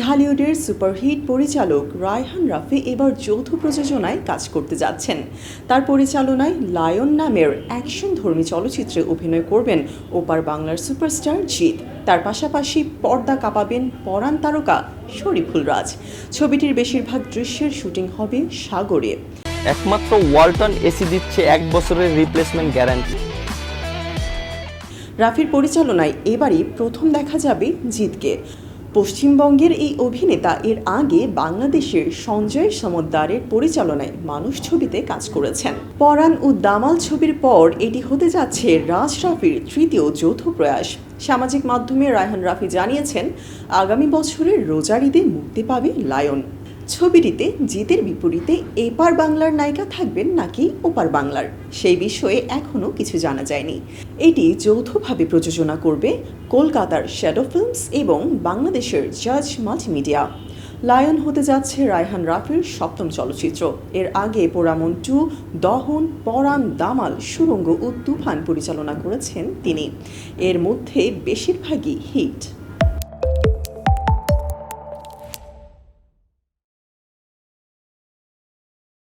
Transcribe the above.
ঢালিউডের superhit পরিচালক রায়হান রাফি এবার যৌথ প্রযোজনায় কাজ করতে যাচ্ছেন। তার পরিচালনায় লায়ন নামের অ্যাকশন ধর্মী চলচ্চিত্রে অভিনয় করবেন ওপার বাংলার সুপারস্টার জিৎ। তার পাশাপাশি পর্দা কাঁপাবেন পরাণ তারকা শরীফুল রাজ। ছবিটির বেশিরভাগ দৃশ্যের শুটিং হবে সাগরে। একমাত্র ওয়ালটন এসি দিচ্ছে এক বছরের রিপ্লেসমেন্ট গ্যারান্টি রাফির পরিচালনায় এবারই প্রথম দেখা যাবে জিতকে পশ্চিমবঙ্গের এই অভিনেতা এর আগে বাংলাদেশের সঞ্জয় সমদ্দারের পরিচালনায় মানুষ ছবিতে কাজ করেছেন। পরাণ ও দামাল ছবির পর এটি হতে যাচ্ছে রাজ রাফির তৃতীয় যৌথ প্রয়াস। সামাজিক মাধ্যমে রায়হান রাফি জানিয়েছেন, আগামী বছরের রোজার ঈদে মুক্তি পাবে লায়ন। ছবিটিতে জিতের বিপরীতে এপার বাংলার নায়িকা থাকবেন নাকি ওপার বাংলার, সেই বিষয়ে এখনও কিছু জানা যায়নি। এটি যৌথভাবে প্রযোজনা করবে কলকাতার শ্যাডো ফিল্মস এবং বাংলাদেশের জাজ মাল্টিমিডিয়া লায়ন হতে যাচ্ছে রায়হান রাফির সপ্তম চলচ্চিত্র। এর আগে পোড়ামন টু দহন, পরাণ, দামাল, সুরঙ্গ ও তুফান পরিচালনা করেছেন তিনি। এর মধ্যে বেশিরভাগই হিট।